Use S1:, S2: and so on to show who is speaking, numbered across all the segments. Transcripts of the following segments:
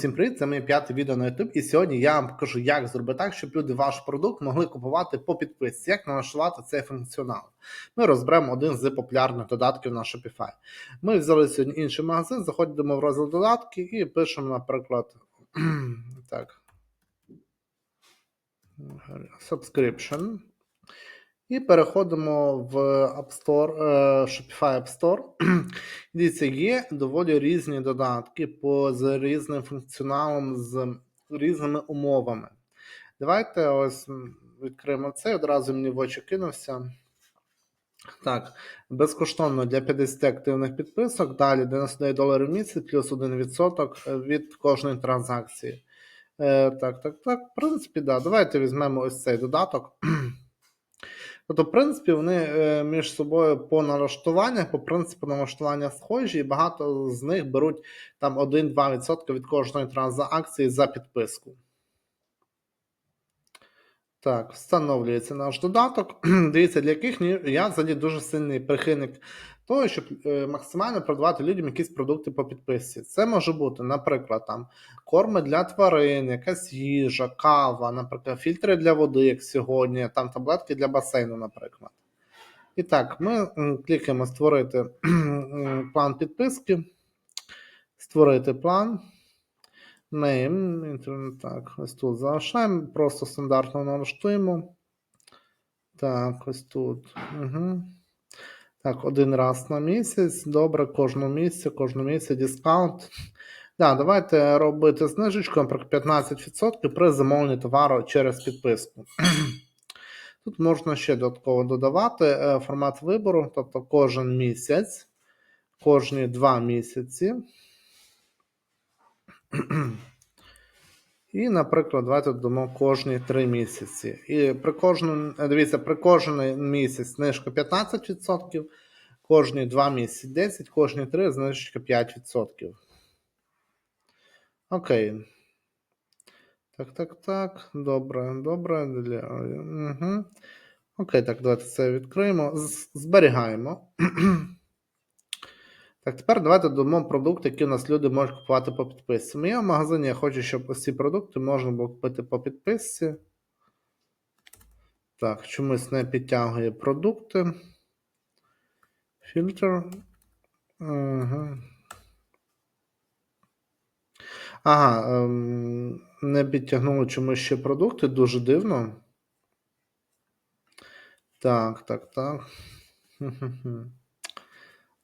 S1: всім привіт! Це моє п'яте відео на YouTube. І сьогодні я вам покажу, як зробити так, щоб люди ваш продукт могли купувати по підписці, як налаштувати цей функціонал. Ми розберемо один з популярних додатків на Shopify. Ми взяли сьогодні інший магазин, заходимо в розділ додатки і пишемо, наприклад, так. Subscription. І переходимо в App Store, е, Shopify App Store. Дивіться, є доволі різні додатки по, з різним функціоналом, з різними умовами. Давайте ось відкриємо це, одразу мені в очі кинувся. Так, безкоштовно для 50 активних підписок. Далі 99 доларів в місяць плюс 1% від кожної транзакції. Е, так, так, так. В принципі, да. Давайте візьмемо ось цей додаток. Тобто, в принципі, вони е, між собою по налаштуваннях, по принципу налаштування схожі, і багато з них беруть там 1-2% від кожної транзакції за підписку. Так, встановлюється наш додаток. Дивіться, для яких я взагалі дуже сильний прихильник того, щоб е, максимально продавати людям якісь продукти по підписці. Це може бути, наприклад, там корми для тварин, якась їжа, кава, наприклад, фільтри для води, як сьогодні, там таблетки для басейну, наприклад. І так, ми клікаємо створити план підписки, створити план. Name, так, ось тут залишаємо, просто стандартно налаштуємо. Так, ось тут. Угу. Так, один раз на місяць. Добре, кожного місяця, кожного місяця дискаунт. Да, давайте робити знижечку, наприклад, 15% при замовленні товару через підписку. Тут можна ще додатково додавати е, формат вибору, тобто кожен місяць, кожні два місяці. І, наприклад, давайте додамо кожні 3 місяці. І при кожному, е, дивіться, при кожен місяць знижка 15%, кожні 2 місяці 10%, кожні 3 знижка 5%. Окей. Так, так, так. Добре, добре. Для... Угу. Окей, так, давайте це відкриємо. Зберігаємо. Так, тепер давайте додамо продукти, які у нас люди можуть купувати по підписці. В моєму магазині я хочу, щоб ось продукти можна було купити по підписці. Так, чомусь не підтягує продукти. Фільтр. Ага. Ага, ем, не підтягнуло чомусь ще продукти, дуже дивно. Так, так, так. Хм-хм-хм.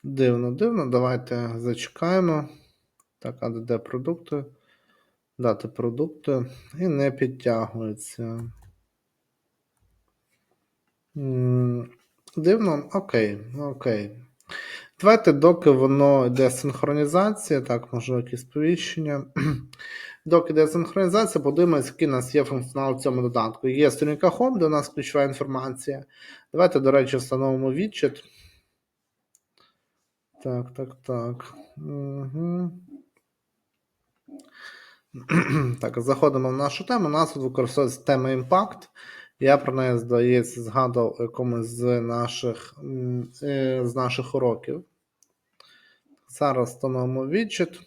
S1: Дивно, дивно. Давайте зачекаємо. Так, а де продукти? Дати продукти. І не підтягується. Дивно, окей, окей. Давайте, доки воно йде синхронізація, так, можливо, якісь сповіщення. Доки йде синхронізація, подивимось, який у нас є функціонал в цьому додатку. Є сторінка Home, де у нас ключова інформація. Давайте, до речі, встановимо відчит. Так, так, так. Угу. Так, заходимо в нашу тему. У нас тут використовується тема Impact. Я про неї, здається, згадував якомусь з наших, е, з наших уроків. Зараз встановимо відчит.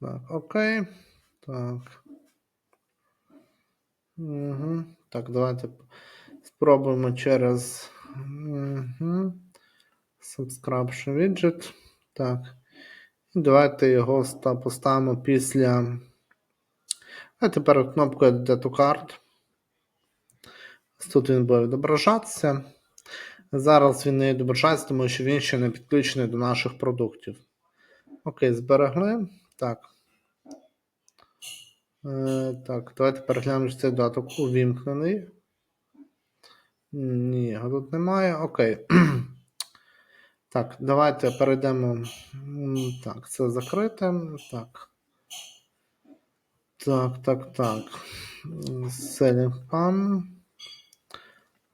S1: Так, окей. Так. Угу. Так, давайте спробуємо через угу. Subscription widget. Так. Давайте його поставимо після. А тепер кнопкою Add to. Ось Тут він буде відображатися. Зараз він не відображається, тому що він ще не підключений до наших продуктів. Окей, зберегли. Так. Е, так, давайте переглянемо, чи цей додаток увімкнений. Ні, його тут немає. Окей. Так, давайте перейдемо. Так, це закрите. Так. Так, так, так. Pan.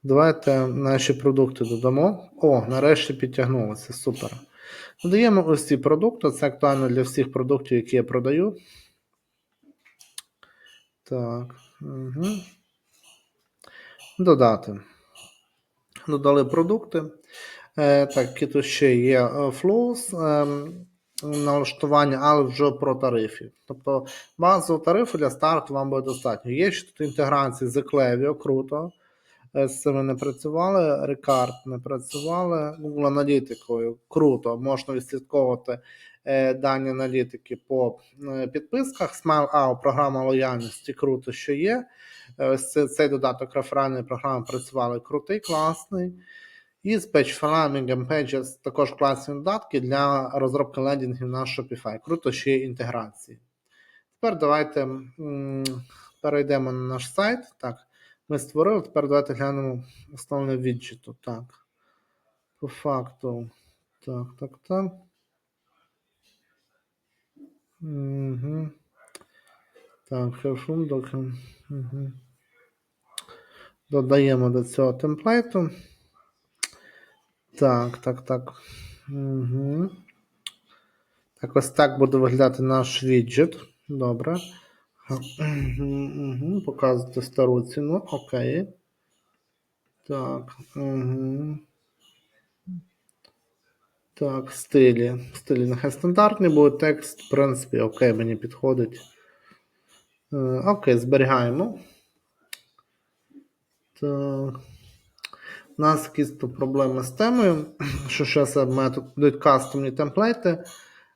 S1: Давайте наші продукти додамо. О, нарешті підтягнулося. Супер. Додаємо ось ці продукти. Це актуально для всіх продуктів, які я продаю. Так. Угу. Додати. Додали продукти. Е, так, тут ще є е, flows. Ем, налаштування, але вже про тарифи. Тобто базового тарифу для старту вам буде достатньо. Є ще тут інтеграції з Eclevio, круто. Е, З цими не працювали, Рекард не працювали, Google аналітикою круто, можна відслідковувати е, дані аналітики по е, підписках. SmileOut, програма лояльності, круто, що є. Е, цей додаток реферальної програми працювали крутий, класний. І з Page Farming Pages також класні додатки для розробки лендінгів на Shopify. Круто, що є інтеграції. Тепер давайте перейдемо на наш сайт. Так, ми створили. Тепер давайте глянемо основне віджиту. Так. По факту. Так, так, так. Угу. Так, Perfume Document. Угу. Додаємо до цього темплейту. Так, так, так. Угу. Так, ось так буде виглядати наш віджит. Добре. Угу, Показувати стару ціну. Окей. Так. Угу. Так, стилі. Стилі нехай стандартний буде текст. В принципі, окей, мені підходить. Е, Окей, зберігаємо. Так. У нас якісь тут проблеми з темою, що в мене тут будуть кастомні темплейти,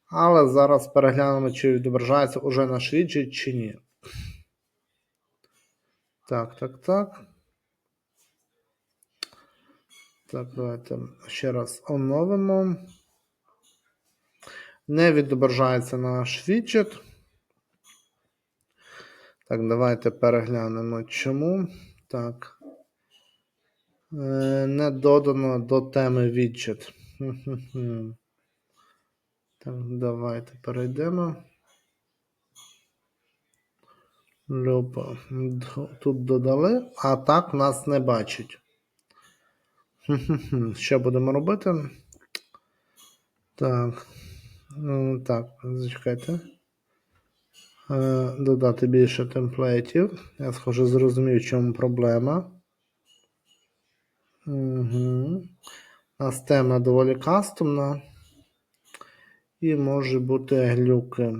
S1: але зараз переглянемо, чи відображається уже наш віджит, чи ні. Так, так, так. Так, давайте ще раз оновимо. Не відображається наш віджит. Так, давайте переглянемо чому. Так. Е, Не додано до теми віджит. Так, давайте перейдемо. Люпа. Тут додали, а так нас не бачить. Що будемо робити? Так. Так, зачекайте. Е, Додати більше темплейтів. Я схоже зрозумів, в чому проблема. Угу. У нас тема доволі кастомна. І може бути глюки.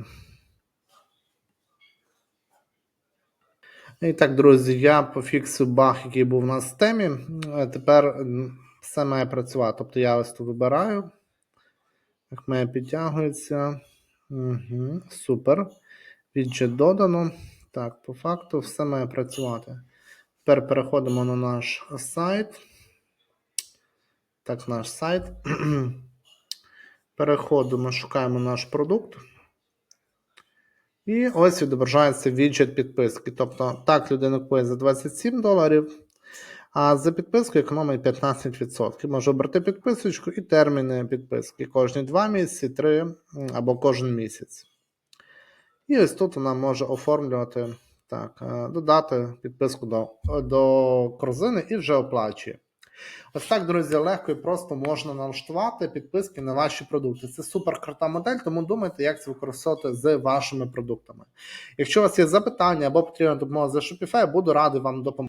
S1: І так, друзі, я пофіксив баг, який був у нас в темі. Е, Тепер все має працювати. Тобто я ось тут вибираю. Як має підтягується. Угу, супер. Віджит додано. Так, по факту все має працювати. Тепер переходимо на наш сайт. Так, наш сайт. Переходимо, шукаємо наш продукт. І ось відображається віджит підписки. Тобто, так людина купує за 27 доларів, а за підписку економить 15%. Може обрати підписочку і терміни підписки. Кожні 2 місяці, 3 або кожен місяць. І ось тут вона може оформлювати, так, е, додати підписку до, до корзини і вже оплачує. Ось так, друзі, легко і просто можна налаштувати підписки на ваші продукти. Це супер крута модель, тому думайте, як це використовувати з вашими продуктами. Якщо у вас є запитання або потрібна допомога за Shopify, буду радий вам допомогти.